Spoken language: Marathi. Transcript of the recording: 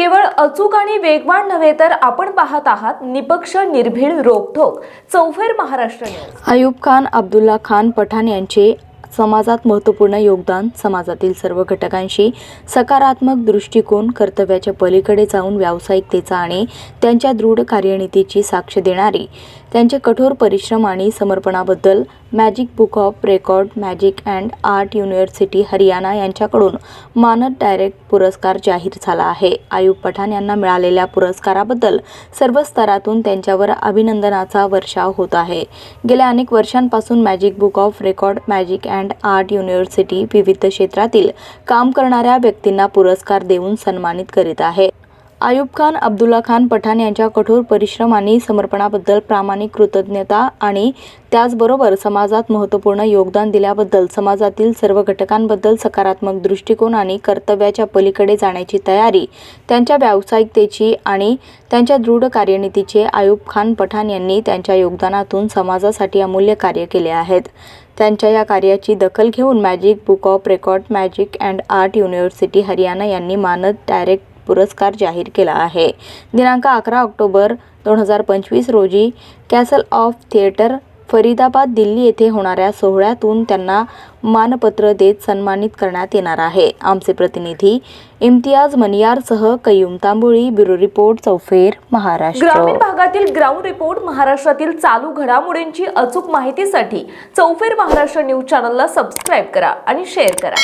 केवळ अचूक आणि वेगवान नव्हे तर आपण पाहत आहात निपक्ष निर्भीड रोखोक चौफेर महाराष्ट्र न्यूज. खान अब्दुल्ला खान पठाण यांचे समाजात महत्त्वपूर्ण योगदान समाजातील सर्व घटकांशी सकारात्मक दृष्टिकोन कर्तव्याच्या पलीकडे जाऊन व्यावसायिकतेचा आणि त्यांच्या दृढ कार्यनीतीची साक्ष देणारी त्यांचे कठोर परिश्रम आणि समर्पणाबद्दल magic book of record magic and art university Haryana यांच्याकडून मानद डायरेक्ट पुरस्कार जाहीर झाला आहे. आयुब पठाण यांना मिळालेल्या पुरस्काराबद्दल सर्व स्तरातून त्यांच्यावर अभिनंदनाचा वर्षाव होत आहे. गेल्या अनेक वर्षांपासून magic book of record magic and and art university विविध क्षेत्रातील काम करणाऱ्या व्यक्तींना पुरस्कार देऊन सन्मानित करीत आहे. आयुब खान अब्दुल्ला खान पठाण यांच्या कठोर परिश्रम आणि समर्पणाबद्दल प्रामाणिक कृतज्ञता आणि त्याचबरोबर समाजात महत्त्वपूर्ण योगदान दिल्याबद्दल समाजातील सर्व घटकांबद्दल सकारात्मक दृष्टिकोन आणि कर्तव्याच्या पलीकडे जाण्याची तयारी त्यांच्या व्यावसायिकतेची आणि त्यांच्या दृढ कार्यनीतीचे आयुब खान पठाण यांनी त्यांच्या योगदानातून समाजासाठी अमूल्य कार्य केले आहेत. त्यांच्या या कार्याची दखल घेऊन magic book of record magic and art university Haryana यांनी मानद डायरेक्ट पुरस्कार जाहीर केला आहे. दिनांक अकरा ऑक्टोबर दोन हजार पंचवीस रोजी castle of theatre Faridabad Delhi येथे होणाऱ्या सोहळ्यातून त्यांना मानपत्र देत सन्मानित करण्यात येणार आहे. आमचे प्रतिनिधी इम्तियाज मनियारसह कयूम तांबोळी ब्युरो रिपोर्ट चौफेर महाराष्ट्र. ग्रामीण भागातील ग्राउंड रिपोर्ट महाराष्ट्रातील चालू घडामोडींची अचूक माहितीसाठी चौफेर महाराष्ट्र न्यूज चॅनलला सबस्क्राईब करा आणि शेअर करा.